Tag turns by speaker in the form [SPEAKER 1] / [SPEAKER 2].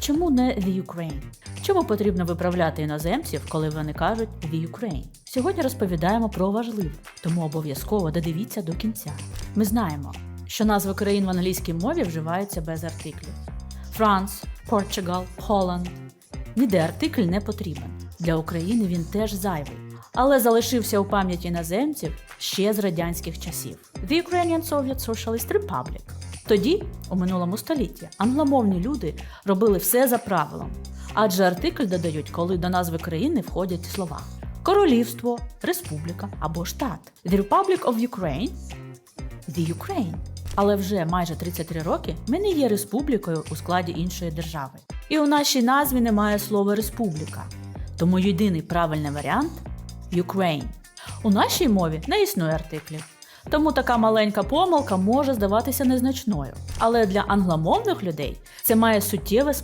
[SPEAKER 1] Чому не the Ukraine? Чому потрібно виправляти іноземців, коли вони кажуть the Ukraine? Сьогодні розповідаємо про важливе, тому обов'язково додивіться до кінця. Ми знаємо, що назви країн в англійській мові вживаються без артиклів. France, Portugal, Holland. Ніде артикль не потрібен. Для України він теж зайвий, але залишився у пам'яті іноземців ще з радянських часів. The Ukrainian Soviet Socialist Republic. Тоді, у минулому столітті, англомовні люди робили все за правилом, адже артикль додають, коли до назви країни входять слова Королівство, Республіка або Штат. The Republic of Ukraine The Ukraine. Але вже майже 33 роки ми не є республікою у складі іншої держави. І у нашій назві немає слова республіка. Тому єдиний правильний варіант Ukraine. У нашій мові не існує артиклів. Тому така маленька помилка може здаватися незначною. Але для англомовних людей це має суттєве смислове